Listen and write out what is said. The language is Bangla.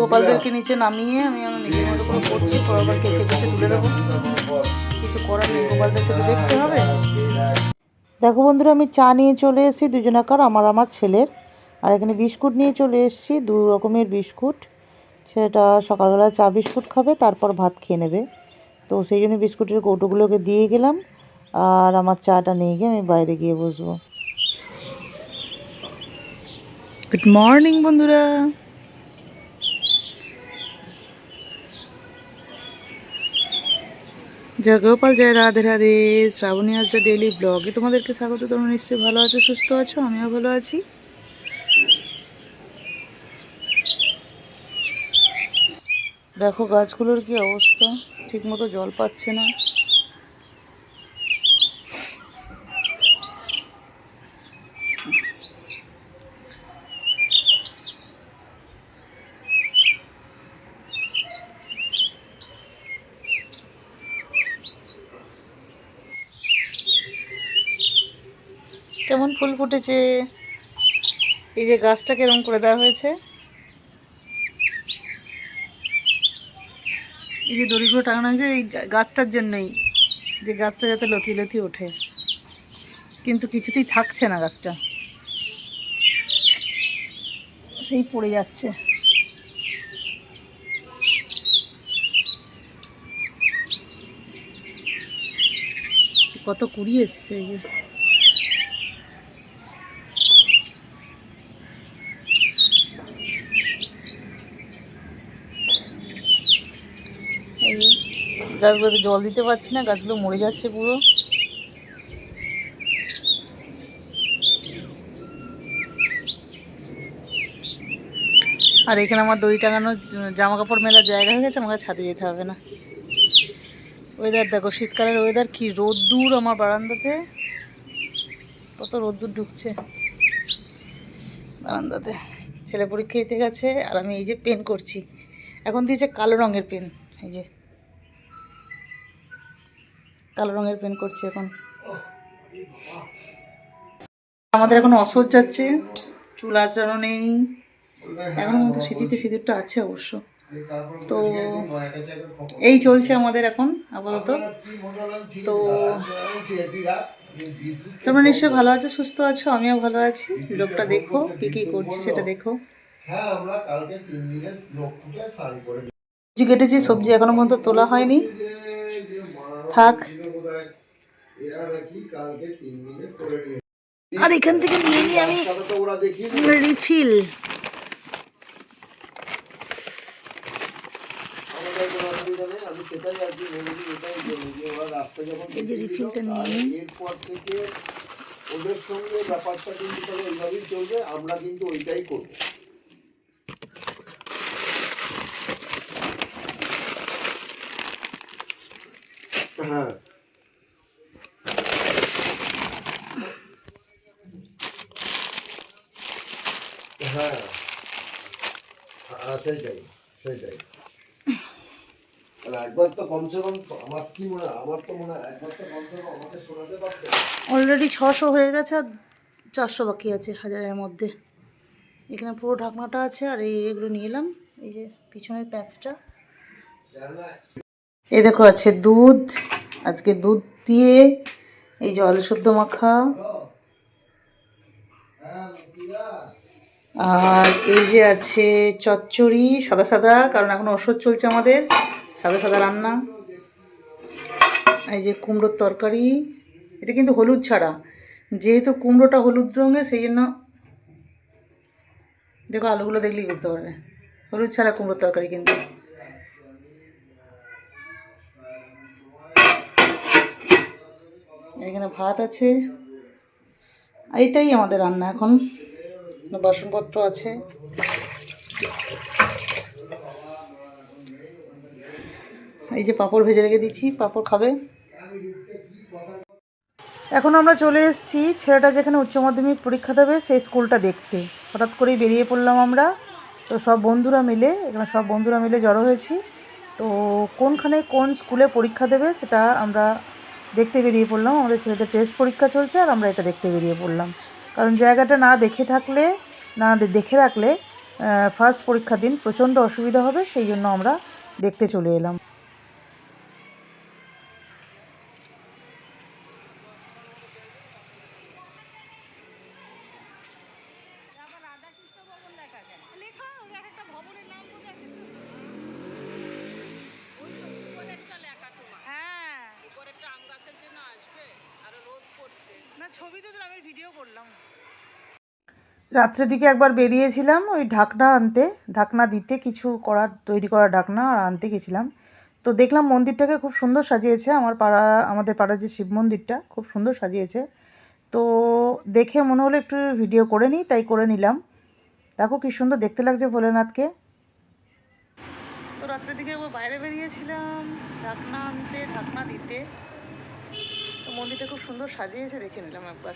গোপালদেরকে নিচে নামিয়ে আমি আমার নিজের মতো করে করছি পরবার কেচে কেচে তুলে দেবো। কিছু করার নেই গোপালদেরকে তো দেখতে হবে। দেখো বন্ধুরা আমি চা নিয়ে চলে এসেছি দুজনাকার আমার আমার ছেলের। আর এখানে বিস্কুট নিয়ে চলে এসেছি দু রকমের বিস্কুট। সেটা সকালবেলা চা বিস্কুট খাবে তারপর ভাত খেয়ে নেবে। তো সেই জন্য বিস্কুটের কৌটোগুলোকে দিয়ে গেলাম আর আমার চাটা নিয়ে গিয়ে আমি বাইরে গিয়ে বসবো। গুড মর্নিং বন্ধুরা। জয় জয় রাধে রাধে। শ্রাবণী আজটা ডেলি ব্লগে তোমাদেরকে স্বাগত। তোমরা নিশ্চয়ই ভালো আছো, সুস্থ আছো? আমিও ভালো আছি। দেখো, গাছগুলোর কি অবস্থা? ঠিকমতো জল পাচ্ছে না। কেমন ফুল ফুটেছে? এই যে গাছটা কেরম করে দেওয়া হয়েছে। এই যে দড়িগুলো টাঙানো হয়েছে, এই গাছটার জন্যই। যে গাছটা যাতে লতি লতি ওঠে। কিন্তু কিছুতেই থাকছে না গাছটা। সেই পড়ে যাচ্ছে। কত কুড়ি এসছে এই যে এই যে গাছগুলোতে জল দিতে পারছি না, গাছগুলো মরে যাচ্ছে পুরো। আর এখানে আমার দড়ি টাঙানো জামা কাপড় মেলার জায়গা হয়ে গেছে আমাকে ছাদে যেতে হবে না। ওয়েদার দেখো, শীতকালের ওয়েদার কি রোদ্দুর আমার বারান্দাতে। কত রোদ্দুর ঢুকছে বারান্দাতে। ছেলে পরীক্ষা দিতে গেছে, আর আমি এই যে পেন করছি। এখন দিয়েছে কালো রঙের পেন এই যে। রঙের পেন করছি এখন। আমাদের এখন অসর যাচ্ছে, চুল আঁচড়ানো নেই। এখন মতো স্মৃতিতে সিঁদুরটা আছে অবশ্য। তো এই চলছে আমাদের এখন, আপাতত। তো তোমরা নিশ্চয়ই ভালো আছো, সুস্থ আছো? আমিও ভালো আছি। লোকটা দেখো, কি কি করছি সেটা দেখো। সবজি কেটেছি, সবজি এখনও পর্যন্ত তোলা হয়নি। থাক। এরা নাকি কালকে তিন দিনে করে নিয়ে আর এখান থেকে নিয়ে নিই আমি রিফিল। আমি সেটাই আর কি এটাই বলি যে ওরা রাস্তা যখন নিয়ে। এরপর থেকে ওদের সঙ্গে ব্যাপারটা কিন্তু তাহলে এইভাবেই চলবে আমরা কিন্তু ওইটাই করব হ্যাঁ হ্যাঁ হ্যাঁ সেইটাই সেইটাই তাহলে একবার তো কমসে কম আমার কি মনে হয় আমার তো মনে হয় একবার তো কমসে কম আমাকে অলরেডি ছশো হয়ে গেছে আর চারশো বাকি আছে হাজারের মধ্যে। এখানে পুরো ঢাকনাটা আছে আর এই এগুলো নিয়ে এলাম এই যে পিছনের প্যাচটা। এই দেখো আছে দুধ আজকে দুধ দিয়ে এই যে আলু শুদ্ধ মাখা আর এই যে আছে চচ্চড়ি, সাদা সাদা, কারণ এখন ওষুধ চলছে আমাদের। সাদা সাদা রান্না। এই যে কুমড়োর তরকারি। এটা কিন্তু হলুদ ছাড়া। যেহেতু কুমড়োটা হলুদ রঙের, সেই জন্য দেখো আলুগুলো দেখলেই বুঝতে পারবে। হলুদ ছাড়া কুমড়োর তরকারি কিন্তু। এখানে ভাত আছে। এটাই আমাদের রান্না এখন। বাসনপত্র আছে। এই যে পাঁপড় ভেজে রেখে দিচ্ছি। পাঁপড় খাবে? এখন আমরা চলে এসেছি ছেলেটা যেখানে উচ্চ মাধ্যমিক পরীক্ষা দেবে সেই স্কুলটা দেখতে। হঠাৎ করেই বেরিয়ে পড়লাম আমরা। তো সব বন্ধুরা মিলে, এখানে সব বন্ধুরা মিলে জড়ো হয়েছি। তো কোনখানে কোন স্কুলে পরীক্ষা দেবে সেটা আমরা দেখতে বেরিয়ে পড়লাম। আমাদের ছেলেদের টেস্ট পরীক্ষা চলছে আর আমরা এটা দেখতে বেরিয়ে পড়লাম। কারণ জায়গাটা না দেখে থাকলে, না দেখে রাখলে ফার্স্ট পরীক্ষার দিন প্রচণ্ড অসুবিধা হবে, সেই জন্য আমরা দেখতে চলে এলাম লেখা ওই এক একটা ভবনের নাম বোঝা ওই তো উপরেরটা লেখা তোমার হ্যাঁ উপরেরটা আম গাছের জন্য আসবে আর রোদ পড়ছে না ছবি তো আমি ভিডিও করলাম। রাত্রের দিকে একবার বেরিয়েছিলাম ওই ঢাকনা আনতে ঢাকনা দিতে কিছু করার তৈরি করা ঢাকনা আর আনতে গেছিলাম। তো দেখলাম মন্দিরটাকে খুব সুন্দর সাজিয়েছে আমার পাড়া আমাদের পাড়ার যে শিব মন্দিরটা খুব সুন্দর সাজিয়েছে। তো দেখে মনে হলো একটু ভিডিও করে নিই তাই করে নিলাম। দেখো কি সুন্দর দেখতে লাগছে ভোলেনাথকে। তো রাত্রের দিকে বাইরে বেরিয়েছিলাম ঢাকনা আনতে ঢাকনা দিতে। মন্দিরটা খুব সুন্দর সাজিয়েছে দেখে নিলাম একবার।